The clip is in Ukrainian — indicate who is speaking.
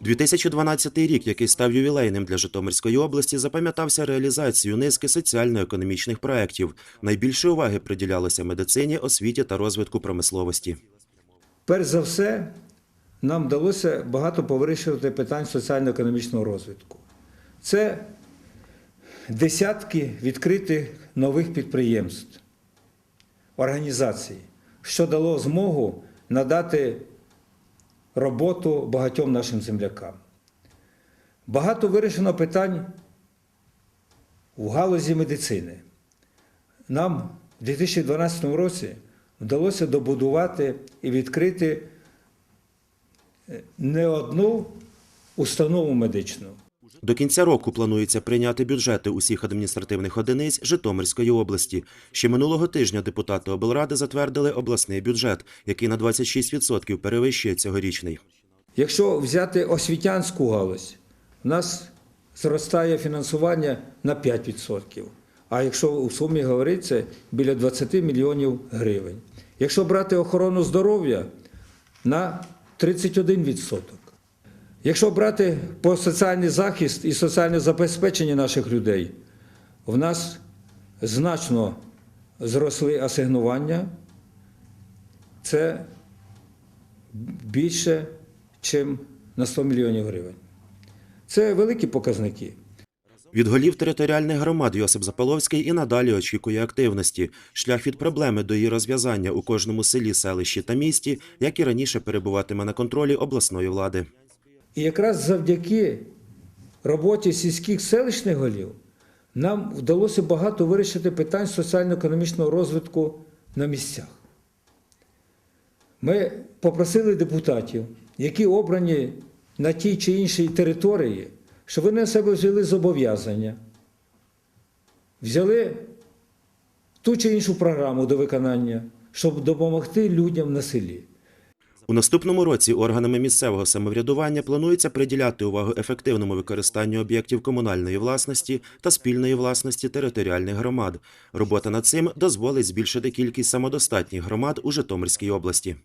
Speaker 1: 2012 рік, який став ювілейним для Житомирської області, запам'ятався реалізацією низки соціально-економічних проєктів. Найбільше уваги приділялося медицині, освіті та розвитку промисловості.
Speaker 2: Перш за все, нам вдалося багато повирішувати питань соціально-економічного розвитку. Це десятки відкритих нових підприємств, організацій, що дало змогу надати роботу багатьом нашим землякам. Багато вирішено питань в галузі медицини. Нам в 2012 році вдалося добудувати і відкрити е, не одну установу медичну.
Speaker 1: До кінця року планується прийняти бюджети усіх адміністративних одиниць Житомирської області. Ще минулого тижня депутати облради затвердили обласний бюджет, який на 26% перевищує цьогорічний.
Speaker 2: Якщо взяти освітянську галузь, у нас зростає фінансування на 5%. А якщо у сумі говориться біля 20 мільйонів гривень. Якщо брати охорону здоров'я на 31%. Якщо брати по соціальний захист і соціальне забезпечення наших людей, в нас значно зросли асигнування. Це більше, ніж на 100 мільйонів гривень. Це великі показники.
Speaker 1: Від голів територіальних громад Йосип Заполовський і надалі очікує активності. Шлях від проблеми до її розв'язання у кожному селі, селищі та місті, як і раніше перебуватиме на контролі обласної влади.
Speaker 2: І якраз завдяки роботі сільських селищних голів нам вдалося багато вирішити питань соціально-економічного розвитку на місцях. Ми попросили депутатів, які обрані на тій чи іншій території, щоб вони на себе взяли зобов'язання, взяли ту чи іншу програму до виконання, щоб допомогти людям на селі.
Speaker 1: У наступному році органами місцевого самоврядування планується приділяти увагу ефективному використанню об'єктів комунальної власності та спільної власності територіальних громад. Робота над цим дозволить збільшити кількість самодостатніх громад у Житомирській області.